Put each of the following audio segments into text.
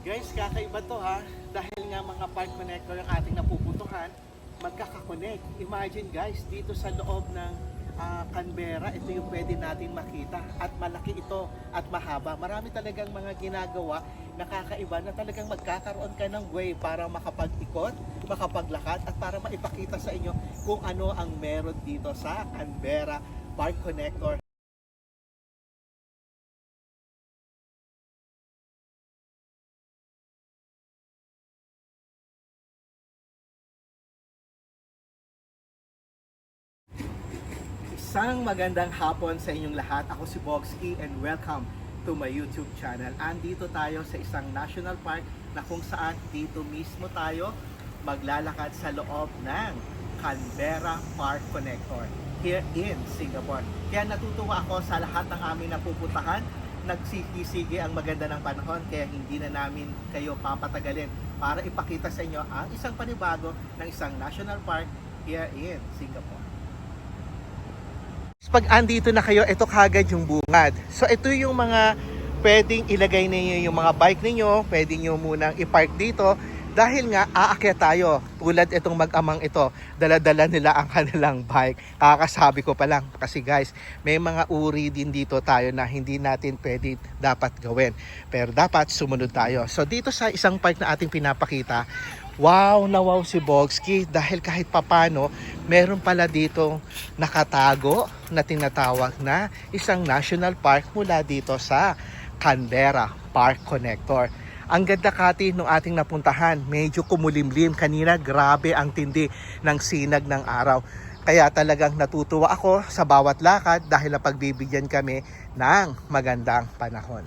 Guys, kakaiba to ha. Dahil nga mga park connector ang ating napuputuhan, magkakakonect. Imagine guys, dito sa loob ng ah, Canberra, ito yung pwede natin makita. At malaki ito at mahaba. Marami talagang mga ginagawa na kakaiba na talagang magkakaroon ka ng way para makapag-ikot, makapaglakad at para maipakita sa inyo kung ano ang meron dito sa Canberra Park Connector. Isang magandang hapon sa inyong lahat. Ako si Boxy and welcome to my YouTube channel. Andito tayo sa isang national park na kung saan dito mismo tayo maglalakad sa loob ng Canberra Park Connector here in Singapore. Kaya natutuwa ako sa lahat ng aming napupuntahan. Nagsigi-sige ang maganda ng panahon kaya hindi na namin kayo papatagalin para ipakita sa inyo ang isang panibago ng isang national park here in Singapore. Pag andito na kayo, ito kagad yung bungad. So ito yung mga pwedeng ilagay ninyo yung mga bike ninyo, pwede nyo munang i-park dito dahil nga aakyat tayo. Tulad itong mag-amang ito, dala-dala nila ang kanilang bike. Kakasabi ko pa lang kasi guys, may mga uri din dito tayo na hindi natin pwede dapat gawin. Pero dapat sumunod tayo. So dito sa isang park na ating pinapakita, Wow na wow si Bogsky dahil kahit papano meron pala dito nakatago na tinatawag na isang national park mula dito sa Canberra Park Connector. Ang ganda kati nung ating napuntahan, medyo kumulimlim kanina, grabe ang tindi ng sinag ng araw. Kaya talagang natutuwa ako sa bawat lakad dahil napagbibigyan kami ng magandang panahon.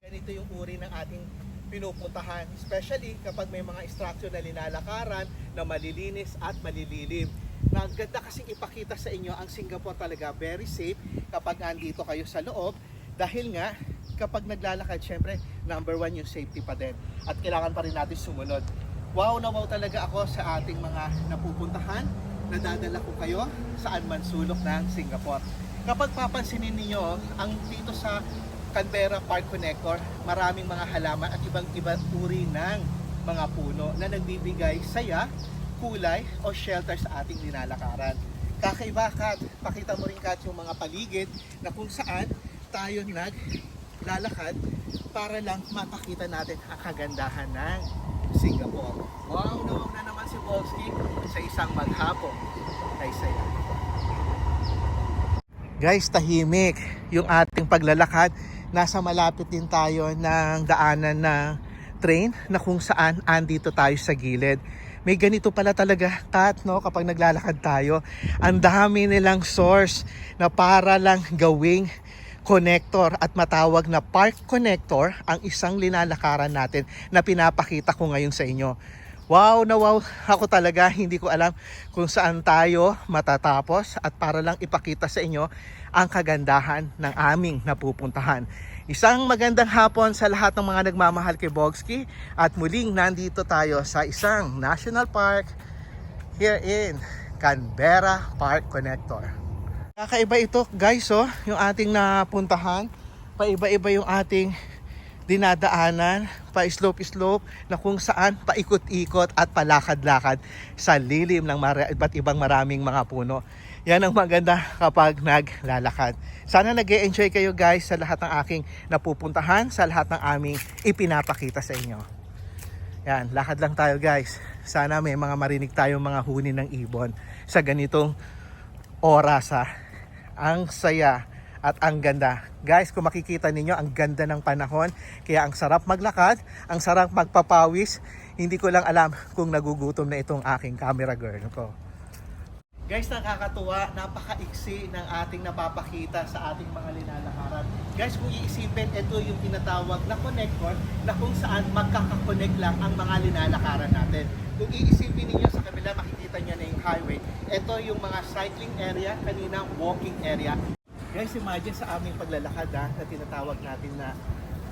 Ganito yung uri ng ating pinupuntahan, especially kapag may mga structure na linalakaran na malilinis at malililim. Na ang ganda ipakita sa inyo ang Singapore talaga very safe kapag andito kayo sa loob dahil nga kapag naglalakad syempre number one yung safety pa din at kailangan pa rin natin sumunod. Wow na wow talaga ako sa ating mga napupuntahan nadadala ko kayo saan man sulok ng Singapore. Kapag papansinin niyo ang dito sa Canberra Park Connector, maraming mga halaman at ibang ibang uri ng mga puno na nagbibigay saya, kulay o shelter sa ating nilalakaran. Kakaiba Kat, pakita mo rin Kat yung mga paligid na kung saan tayo naglalakad para lang mapakita natin ang kagandahan ng Singapore. Wow na wow na naman si Volsky sa isang maghapon kay saya. Guys, tahimik yung ating paglalakad. Nasa malapit din tayo ng daanan ng train na kung saan andito tayo sa gilid. May ganito pala talaga, Kat, no? kapag naglalakad tayo. Ang dami nilang source na para lang gawing connector at matawag na park connector ang isang linalakaran natin na pinapakita ko ngayon sa inyo. Wow na wow ako talaga hindi ko alam kung saan tayo matatapos at para lang ipakita sa inyo ang kagandahan ng aming napupuntahan. Isang magandang hapon sa lahat ng mga nagmamahal kay Bogsky at muling nandito tayo sa isang national park here in Canberra Park Connector. Kakaiba ito guys oh, yung ating napuntahan. Paiba-iba yung ating dinadaanan, pa-slope-slope na kung saan paikot-ikot at palakad-lakad sa lilim ng iba't ibang maraming mga puno. Yan ang maganda kapag naglalakad. Sana nag enjoy kayo guys sa lahat ng aking napupuntahan, sa lahat ng aming ipinapakita sa inyo. Yan, lakad lang tayo guys. Sana may mga marinig tayong mga huni ng ibon sa ganitong oras ha. Ang saya at ang ganda. Guys, kung makikita ninyo, ang ganda ng panahon. Kaya ang sarap maglakad, ang sarap magpapawis. Hindi ko lang alam kung nagugutom na itong aking camera girl ko. Guys, nakakatuwa, napakaiksi ng ating napapakita sa ating mga linalakaran. Guys, kung iisipin, ito yung tinatawag na connector na kung saan magkakakonect lang ang mga linalakaran natin. Kung iisipin ninyo sa kabila, makikita nyo na yung highway. Ito yung mga cycling area, kanina walking area. Guys, imagine sa aming paglalakad ha, na tinatawag natin na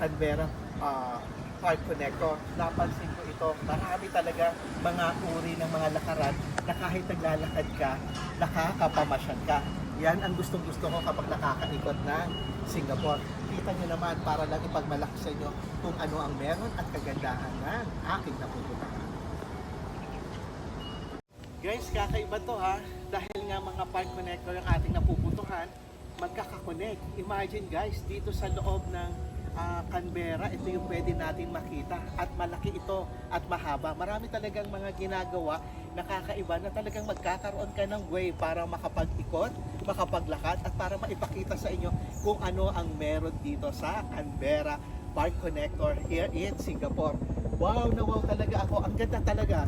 Canberra ah, Park Connector. Napansin ko ito, marami talaga mga uri ng mga lakaran na kahit naglalakad ka, nakakapamasyal ka. Yan ang gustong gusto ko kapag nakakaikot ng Singapore. makikita nyo naman para lang ipagmalaki sa inyo kung ano ang meron at kagandahan ng aking napupuntahan. Guys, kakaiba to ha. Dahil nga mga park connector ang ating napupuntuhan, magkakakonect. Imagine guys, dito sa loob ng ah, Canberra, ito yung pwede natin makita. At malaki ito at mahaba. Marami talagang mga ginagawa nakakaiba na talagang magkakaroon ka ng way para makapag-ikot, makapaglakad at para maipakita sa inyo kung ano ang meron dito sa Canberra Park Connector here in Singapore. Wow na wow talaga ako. Ang ganda talaga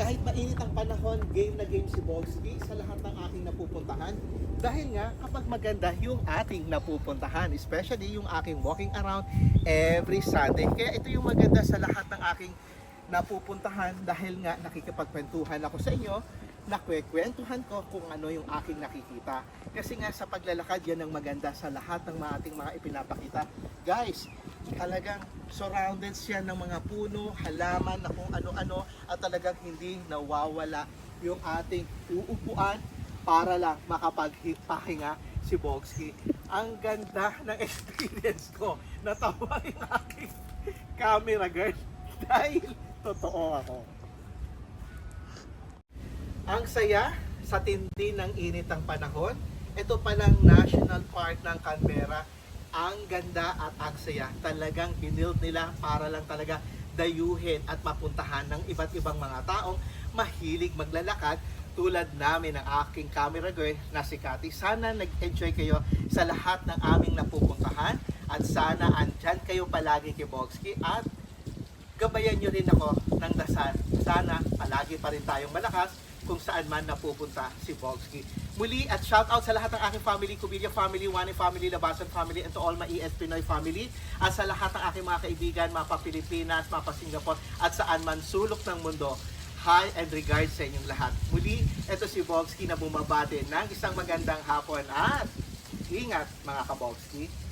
kahit mainit ang panahon, game na game si Bogsky sa lahat ng aking napupuntahan. Dahil nga, kapag maganda yung ating napupuntahan, especially yung aking walking around every Sunday. Kaya ito yung maganda sa lahat ng aking napupuntahan dahil nga nakikipagkwentuhan ako sa inyo, nakwekwentuhan ko kung ano yung aking nakikita. Kasi nga sa paglalakad, yan ang maganda sa lahat ng mga ating mga ipinapakita. Guys, talagang surrounded siya ng mga puno, halaman na kung ano-ano at talagang hindi nawawala yung ating uupuan para lang makapagpahinga si Bogsky. Ang ganda ng experience ko. Natawa yung aking camera girl dahil totoo ako. Ang saya sa tindi ng init ng panahon, ito palang National Park ng Canberra. Ang ganda at ang saya. Talagang binild nila para lang talaga dayuhin at mapuntahan ng iba't ibang mga taong mahilig maglalakad tulad namin ng aking camera girl na si Cathy. Sana nag-enjoy kayo sa lahat ng aming napupuntahan at sana andyan kayo palagi kay Bogsky at gabayan nyo rin ako ng dasal. Sana palagi pa rin tayong malakas kung saan man napupunta si Bogsky. Muli at shout out sa lahat ng aking family, Kubilya family, Wani family, Labasan family, and to all my ES Pinoy family. At sa lahat ng aking mga kaibigan, mga pa-Pilipinas, mga pa-Singapore, at saan man sulok ng mundo. Hi and regards sa inyong lahat. Muli, ito si Bogsky na bumabati ng isang magandang hapon at ingat mga ka-Bogsky.